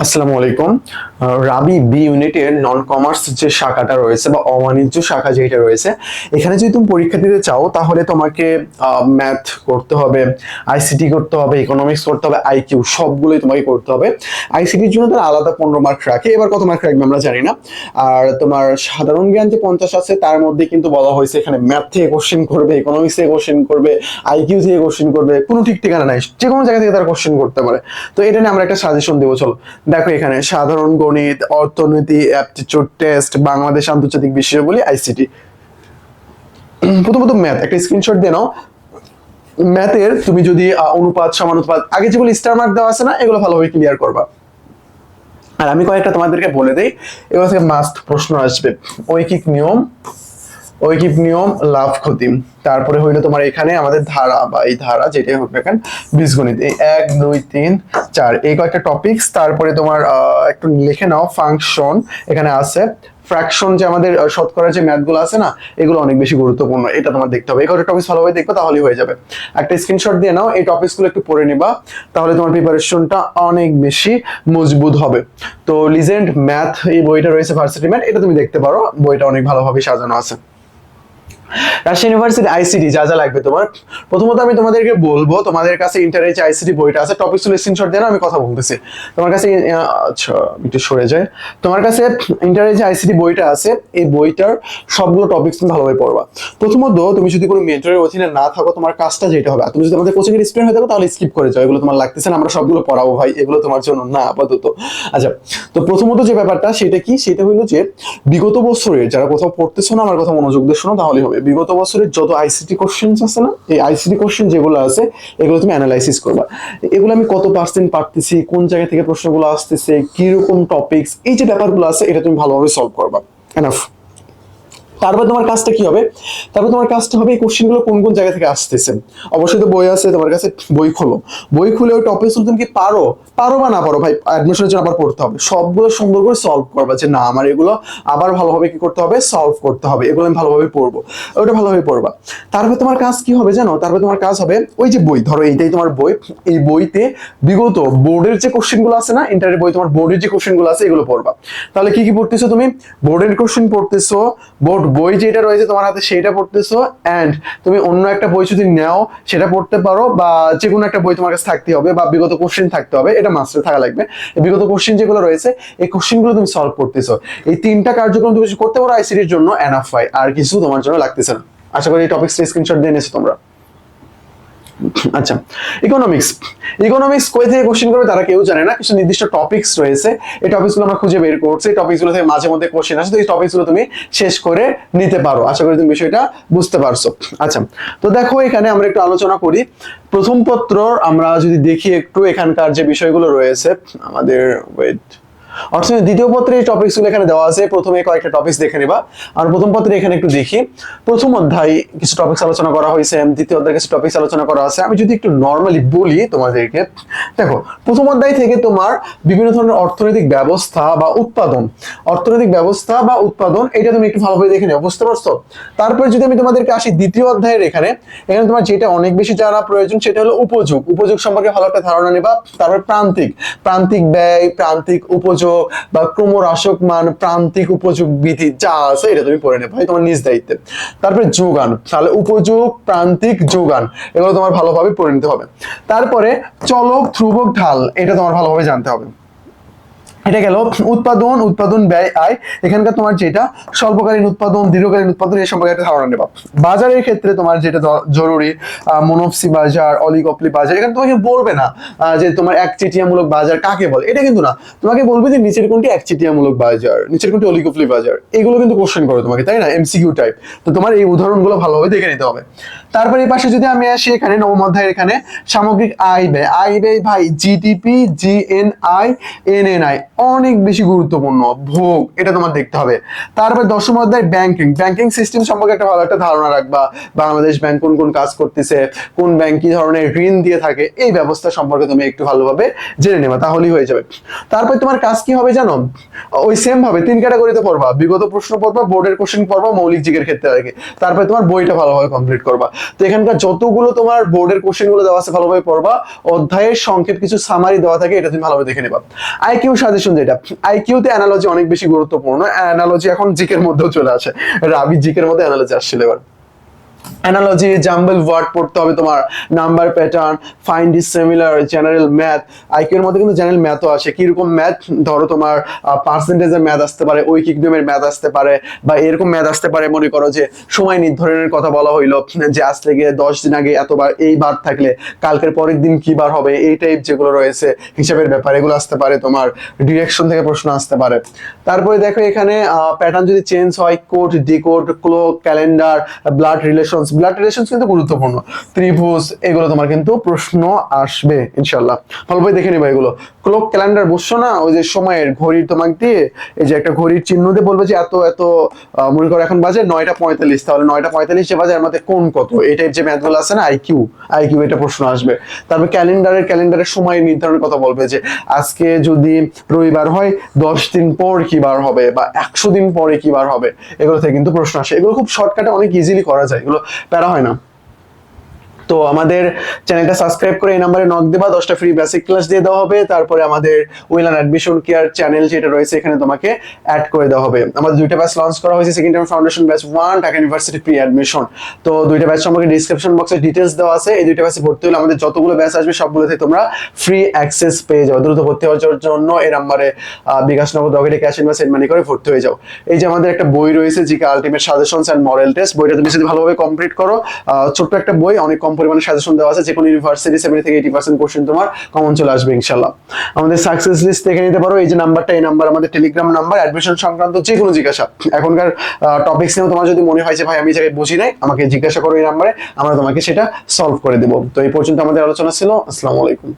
আসসালামু আলাইকুম। রাবি বি ইউনিটের নন কমার্স যে শাখাটা রয়েছে বা অবাণিজ্য শাখা যেটা রয়েছে, এখানে যদি তুমি পরীক্ষা দিতে চাও, তাহলে তোমাকে ম্যাথ করতে হবে আইসিটি করতে হবে ইকোনমিক্স করতে হবে আইকিউ সবগুলোই তোমাকে করতে হবে। আইসিটির জন্য তারা আলাদা পনেরো মার্ক রাখে। এবার কত মার্ক রাখবে আমরা জানি না। আর তোমার সাধারণ জ্ঞান যে পঞ্চাশ আছে, তার মধ্যে কিন্তু বলা হয়েছে এখানে ম্যাথ থেকে কোশ্চেন করবে ইকোনমিক্স থেকে কোশ্চেন করবে আইকিউ থেকে কোশ্চেন করবে, কোনো ঠিক ঠিকানা নাই। যে কোনো জায়গা থেকে তারা কোশ্চেন করতে পারে। তো এটা নিয়ে আমরা একটা সাজেশন দেবো, চলো। দেখো এখানে সাধারণ গণিত, অর্থনীতি অ্যাপটিটিউড টেস্ট বাংলাদেশ আন্তর্জাতিক বিষয়গুলি আইসিটি প্রথমত ম্যাথ একটা স্ক্রিনশট দিয়ে নাও। ম্যাথের তুমি যদি অনুপাত সমানুপাত আগে যেগুলো স্টার মার্ক দেওয়া আছে না, এগুলো ভালোভাবে ক্লিয়ার করবা। আর আমি কয়েকটা তোমাদেরকে বলে দেই, এগুলো থেকে মাস্ট প্রশ্ন আসবে। ঐকিক নিয়ম ঐকিক নিয়ম, লাভ ক্ষতি। তারপরে হইল তোমার এখানে আমাদের ধারা, বা এই ধারা যেটাই হোক না কেন বীজগণিত। এই এক, দুই, তিন, চার, এই কয়েকটা টপিকস তারপরে তোমার একটু লিখে নাও ফাংশন এখানে আছে। ফ্র্যাকশন যে আমাদের শতকরা যে ম্যাথগুলো আছে না, এগুলো অনেক বেশি গুরুত্বপূর্ণ, এটা তোমার দেখতে হবে। এই কয়েকটা টপিক ভালোভাবে দেখবে, তাহলেই হয়ে যাবে। একটা স্ক্রিনশট দিয়ে নাও, এই টপিকসগুলো একটু পড়ে নিবা, তাহলে তোমার প্রিপারেশনটা অনেক বেশি মজবুত হবে। তো লিজেন্ড ম্যাথ এই বইটা রয়েছে ভার্সিটি ম্যাথ এটা তুমি দেখতে পারো, বইটা অনেক ভালোভাবে সাজানো আছে। রাজশাহী ইউনিভার্সিটি যা যা লাগবে তোমার। প্রথমত আমি তোমাদেরকে বলব, তোমাদের কাছে বইটা আছে টপিক স্ক্রিনশট আমি কথা বলতেছি। তোমার কাছে আচ্ছা একটু সরে যায় তোমার কাছে বইটা আছে, এই বইটার সবগুলো তুমি ভালোভাবে পড়বা। প্রথমত, তুমি যদি কোনো মেন্টরের অধীনে না থাকো, তোমার কাজটা যেটা হবে তুমি যদি আমাদের কোচিং এর স্টুডেন্ট হয়ে থাকো, তাহলে স্কিপ করে যাও। এগুলো তোমার লাগতেছে না, আমরা সবগুলো পড়াবো ভাই, এগুলো তোমার জন্য না, আপাতত। আচ্ছা তো প্রথমত যে ব্যাপারটা, সেটা কি? সেটা হলো যে, বিগত বছরের যারা কোথাও পড়তেছো না, আমার কথা মনোযোগ দিয়ে শোনো তাহলে হবে। বিগত বছরের যত আইসিটি কোশ্চেন আছে না, এই আইসিটি কোশ্চেন যেগুলো আছে, এগুলো তুমি অ্যানালাইসিস করবা। এগুলো আমি কত পার্সেন্ট পারতেছি, কোন জায়গা থেকে প্রশ্নগুলো আসতেছে, কীরকম টপিকস এই যে ব্যাপারগুলো আছে, এটা তুমি ভালোভাবে সলভ করবা। এনাফ তারপর তোমার কাজটা কি হবে? তারপর তোমার কাজটা হবে এই কোশ্চেনগুলো কোন কোন জায়গা থেকে আসতেছে? অবশ্যই তো বই আছে, তোমার কাছে বই খোলো। বই খুলে ওই টপিক তুমি কি পারো? পারো বা না পারো ভাই? অ্যাডমিশনের জন্য আবার পড়তে হবে। সবগুলো সুন্দর করে সলভ করবা যে না, আমার এগুলো আবার ভালোভাবে কি করতে হবে? সলভ করতে হবে। এগুলো আমি ভালোভাবে পড়ব। ওটা ভালোভাবে পড়বা। তারপর তোমার কাজ কি হবে জানো? তারপর তোমার কাজ হবে ওই যে বই। ধরো এইটাই তোমার বই। এই বইতে বিগত বোর্ডের যে কোশ্চেনগুলো আছে না ইন্টারের বই তোমার বোর্ডের যে কোশ্চেনগুলো আছে, এগুলো পড়বা। তাহলে কি কি পড়তেছো তুমি? বোর্ডের কোশ্চেন পড়তেছো বোর্ড বই যেটা রয়েছে তোমার হাতে সেটা পড়তেছো অ্যান্ড তুমি অন্য একটা বই যদি নাও, সেটা পড়তে পারো, বা যে কোনো একটা বই তোমার কাছে থাকতে হবে, বা বিগত কোশ্চেন থাকতে হবে, এটা মাস্টার থাকা লাগবে। বিগত কোশ্চেন যেগুলো রয়েছে, এই কোশ্চেনগুলো তুমি সলভ করতেছো। এই তিনটা কার্যক্রম তুমি করতে পারো আইসিটির জন্য এনাফ হয়, আর কিছু তোমার জন্য লাগতেছে না। আশা করি এই টপিক স্ক্রিনশট দিয়ে নিয়েছো তোমরা। আচ্ছা ইকোনমিক্স ইকোনমিক্স কই থেকে কোশ্চেন করবে তারা কেউ জানে না, কিছু নির্দিষ্ট টপিকস রয়েছে। এই টপিকসগুলো আমরা খুঁজে বের করছি, এই টপিকসগুলো থেকে মাঝে মধ্যে কোশ্চেন আসে, তো এই টপিকসগুলো তুমি শেষ করে নিতে পারো। আশা করি তুমি বিষয়টা বুঝতে পারছ। আচ্ছা তো দেখো এখানে আমরা একটু আলোচনা করি। প্রথম পত্র আমরা যদি দেখি একটু, এখানকার যে বিষয়গুলো রয়েছে, আমাদের ওয়েট অর্থনীতি দ্বিতীয় পত্রে এই টপিকসগুলো এখানে দেওয়া আছে। প্রথমে কয়েকটা টপিকস দেখে নিবা। আর প্রথম পত্রে এখানে একটু দেখি। প্রথম অধ্যায় কিছু টপিকস আলোচনা করা হয়েছে। দ্বিতীয় অধ্যায় কিছু টপিকস আলোচনা করা আছে। আমি যদি একটু নর্মালি বলি তোমাদেরকে, দেখো, প্রথম অধ্যায় থেকে তোমার বিভিন্ন ধরনের অর্থনৈতিক ব্যবস্থা বা উৎপাদন। অর্থনৈতিক ব্যবস্থা বা উৎপাদন, এটা তুমি একটু ভালোভাবে দেখে নিও, বুঝতে পারছ? তারপরে যদি আমি তোমাদেরকে আসি দ্বিতীয় অধ্যায়ের এখানে এখানে তোমার যেটা অনেক বেশি জানা প্রয়োজন, সেটা হলো উপযোগ। উপযোগ সম্পর্কে ভালো একটা ধারণা নেবা। তারপর প্রান্তিক। প্রান্তিক ব্যয়, প্রান্তিক উপযোগ বা ক্রমহ্রাসক মান প্রান্তিক উপযোগ বিধি যা আছে, এটা তুমি পড়ে নেবে, তোমার নিজ দায়িত্বে। তারপরে যোগান, তাহলে উপযোগ, প্রান্তিক, যোগান, এগুলো তোমার ভালোভাবে পড়ে নিতে হবে। তারপরে চলক, ধ্রুবক, ঢাল, এটা তোমার ভালোভাবে জানতে হবে। এটা গেল। উৎপাদন উৎপাদন ব্যয়, আয়। এখানকার তোমার যেটা, স্বল্পকালীন উৎপাদন, দীর্ঘকালীন উৎপাদন, এই সম্পর্কে একটা ধারণা নেবা। বাজারের ক্ষেত্রে তোমার যেটা জরুরি মনোফসি বাজার, অলিগপলি বাজার, এখানে তোমাকে বলবে না যে তোমার একচেটিয়ামূলক বাজার কাকে বলে। এটা কিন্তু না। তোমাকে বলবে যে নিচের কোনটি একচেটিয়ামূলক বাজার, নিচের কোনটি অলিগপলি বাজার। এগুলো কিন্তু কোশ্চেন করে তোমাকে, তাই না? এমসিকিউ টাইপ তো তোমার এই উদাহরণগুলো ভালোভাবে দেখে নিতে হবে। তারপরে এই পাশে যদি আমি আসি এখানে, নবম অধ্যায়ের এখানে, সামগ্রিক আয় ব্যয়। আয় ব্যয় ভাই GDP G N I N N I অনেক বেশি গুরুত্বপূর্ণ, ভোগ, এটা তোমার দেখতে হবে। তারপর দশম অধ্যায় ব্যাংকিং ব্যাংকিং সিস্টেম সম্পর্কে একটা ভালো একটা ধারণা রাখবা, বাংলাদেশ ব্যাংক কোন কোন কাজ করতেছে, কোন ব্যাংক কি ধরনের ঋণ দিয়ে থাকে, এই ব্যবস্থা সম্পর্কে তুমি একটু ভালোভাবে জেনে নেবা, তাহলেই হয়ে যাবে। তারপর তোমার কাজ কি হবে জানো? ওই সেম ভাবে, তিন ক্যাটাগরিতে পড়বা, বিগত প্রশ্ন পড়বা বোর্ডের কোশ্চেন পড়বা, মৌলিক জিকের ক্ষেত্রে আর কি। তারপরে তোমার বইটা ভালোভাবে কমপ্লিট করবা। তো এখানকার যতগুলো তোমার বোর্ডের কোশ্চেনগুলো দেওয়া আছে, ভালোভাবে পড়বা, অধ্যায়ের সংক্ষেপ কিছু সামারি দেওয়া থাকে, এটা তুমি ভালোভাবে দেখে নেবা। আইকিউ সাজেশন যেটা আইকিউতে অ্যানালজি অনেক বেশি গুরুত্বপূর্ণ অ্যানালজি এখন জিকের মধ্যেও চলে আসে। রাবি জিকের মধ্যে অ্যানালজি আসছিল এবার। অ্যানালজি জাম্বল ওয়ার্ড পড়তে হবে তোমার number pattern find is similar general math IQ এর মধ্যে কিন্তু জেনারেল ম্যাথও আসে। কীরকম ম্যাথ ধরো তোমার পার্সেন্টেজের ম্যাথ আসতে পারে ওই নিয়মের ম্যাথ আসতে পারে, বা এরকম ম্যাথ আসতে পারে, মনে করো যে, সময় নির্ধারণের কথা বলা হইল, যে আজ থেকে দশ দিন আগে এতবার এই বার থাকলে, কালকের পরের দিন কি বার হবে, এই টাইপ যেগুলো রয়েছে, হিসাবের ব্যাপার এগুলো আসতে পারে তোমার ডিরেকশন থেকে প্রশ্ন আসতে পারে। তারপরে দেখো এখানে প্যাটার্ন যদি চেঞ্জ হয় code decode clock calendar blood relations blood relations কিন্তু গুরুত্বপূর্ণ। ত্রিভুজ, এগুলো তোমার কিন্তু প্রশ্ন আসবে ইনশাল্লাহ ভালোভাবে দেখে নেবে এগুলো। ক্লোক ক্যালেন্ডার বসছো না? ওই যে সময়ের ঘড়ির তোমাকে দিয়ে, এই যে একটা ঘড়ির চিহ্ন দিয়ে বলবে যে এত এত মনে করো এখন বাজে নয়টা পঁয়তাল্লিশ। তাহলে নয়টা পঁয়তাল্লিশ যে বাজে মধ্যে কোন কত? এই টাইপ যে ম্যাথগুলো আছে না আইকিউ আইকিউ এটা প্রশ্ন আসবে। তারপর ক্যালেন্ডারের ক্যালেন্ডারের সময় নির্ধারণের কথা বলবে যে, আজকে যদি রবিবার হয়, দশ দিন পর কি বার হবে? বা একশো দিন পরে কি বার হবে? এগুলো থেকে কিন্তু প্রশ্ন আসে। এগুলো খুব শর্টকাটে অনেক ইজিলি করা যায়। এগুলো প্যারা হয় না। তো আমাদের চ্যানেলটা সাবস্ক্রাইব করে এই নাম্বারে নক দেবা, দশটা ফ্রি বেসিক ক্লাস দিয়ে দেওয়া হবে। তারপরে আমাদের উইলান অ্যাডমিশন কেয়ার চ্যানেল যেটা রয়েছে, এখানে তোমাকে অ্যাড করে দেওয়া হবে। আমাদের দুইটা ব্যাচ লঞ্চ করা হয়েছে second time foundation batch one Dhaka university pre admission তো দুইটা ব্যাচ সম্পর্কে ডিসক্রিপশন বক্সে ডিটেলস দেওয়া আছে। এই দুইটা ব্যাচে ভর্তি হলে আমাদের যতগুলো ব্যাচ আসবে, সবগুলোতে তোমরা ফ্রি অ্যাক্সেস পেয়ে যাও। দ্রুত ভর্তি হওয়ার জন্য এই নাম্বারে বিকাশ নগদ রকেটে ক্যাশ ইনভেস্ট মানি করে ভর্তি হয়ে যাও। এই যে আমাদের একটা বই রয়েছে, GK ultimate suggestions and model test বইটা তুমি যদি ভালোভাবে কমপ্লিট করো ছোট্ট একটা বই, অনেক কম পরিমাণে সাজেশন দেওয়া আছে যে কোনো ইউনিভার্সিটি সেভেন্টি থেকে এইটি পার্সেন্ট কোশ্চেন তোমার কমন চলে আসবে, ইনশাল্লাহ। আমাদের সাকসেস লিস্ট দেখে নিতে পারো, এই যে নাম্বারটা এই নাম্বার আমাদের টেলিগ্রাম নাম্বার অ্যাডমিশন সংক্রান্ত যে কোনো জিজ্ঞাসা। এখনকার টপিক্স নিয়েও তোমার যদি মনে হয় যে, ভাই, আমি জায়গায় বুঝি নাই, আমাকে জিজ্ঞাসা করো এই নাম্বারে আমরা তোমাকে সেটা সলভ করে দেবো। তো এই পর্যন্ত আমাদের আলোচনা ছিল, আসসালামু আলাইকুম।